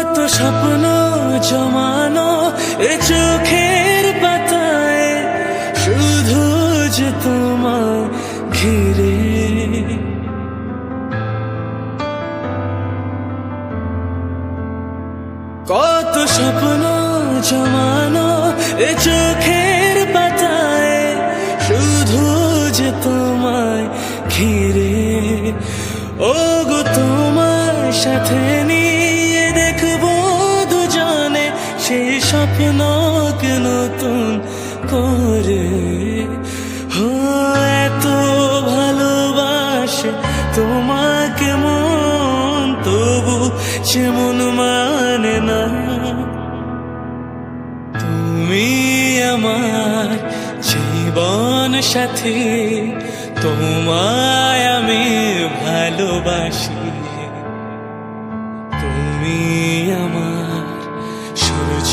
কত স্বপ্ন জমানো এ চোখের পাতায়, শুধু যে তোমায় ঘিরে। কত স্বপ্ন জমানো এ চোখের পাতায়, শুধু যে তোমায় ঘিরে। ও গো তোমার সাথে স্বপ্নকে নতুন করে? এত ভালোবাসে তোমাকে মন, তবু যেমন মানে না। তুমি আমার জীবন সাথী, তোমায় আমি ভালোবাসি। তুমি আমার সূর্য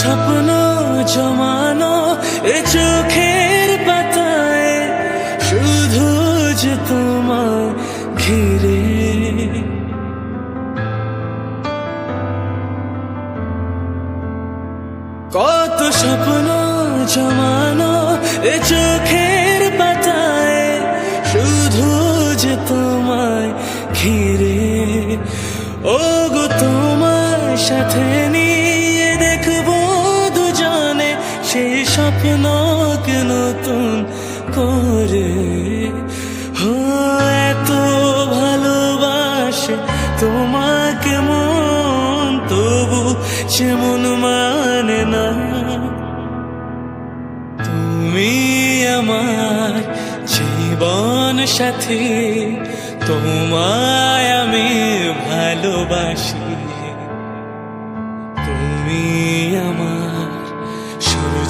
স্বপ্ন জমানো এ চোখের পাতায়, শুধু যে তোমায় ঘিরে। কত স্বপ্ন জমানো এ চোখের পাতায়, শুধু যে তোমায় ঘিরে। ও গো তোমার সাথে নিয়ে সেই স্বপ্নকে নতুন করে? এত ভালোবাসে তোমাকে মন, তবু যেমন মানে না। তুমি আমার জীবন সাথী, তোমায় আমি ভালোবাসি। তুমি আমার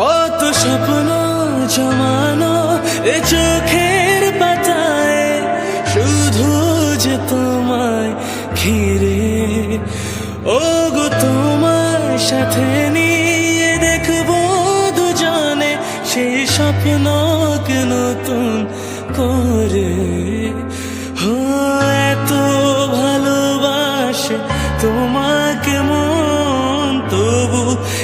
কত স্বপ্ন জমানো এ চোখের পাতায়, শুধু যে তোমায় ঘিরে। ও গো তোমার সাথে নিয়ে দেখব দুজনে সেই স্বপ্নকে নতুন করে। হো এত ভালোবাসে তোমাকে মন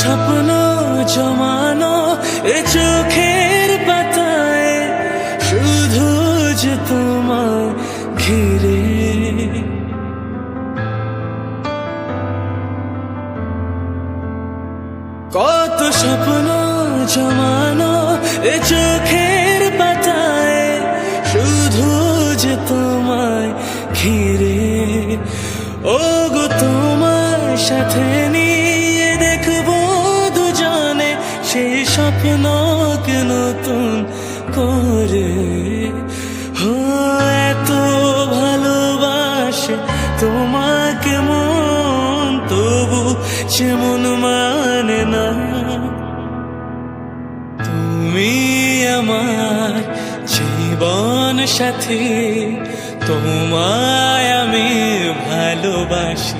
স্বপ্ন জমানো এ চোখের পাতায়, শুধু যে তোমার ঘিরে। কত স্বপ্ন জমানো এ চোখের পাতায়, শুধু যে তোমায় ঘিরে। ও গো তোমার সাথে নিয়ে সেই স্বপ্নকে নতুন করে। হো এত ভালোবাসে তোমাকে মন, তবু যেমন মানে না। তুমি আমার জীবন সাথী, তোমায় আমি ভালোবাসি।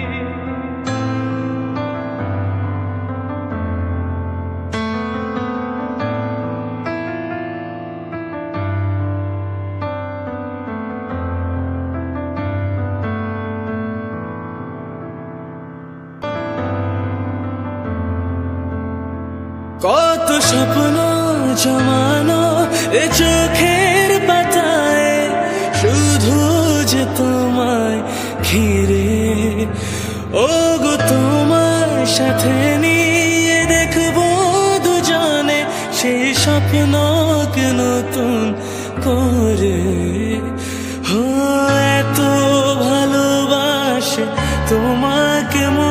কত স্বপ্ন জমানো এ চোখের পাতায়, শুধু যে তোমায় ঘিরে। ও গো তোমার সাথে নিয়ে দেখব দুজনে সেই স্বপ্নকে নতুন করে। হো এত ভালোবাসে তোমাকে মন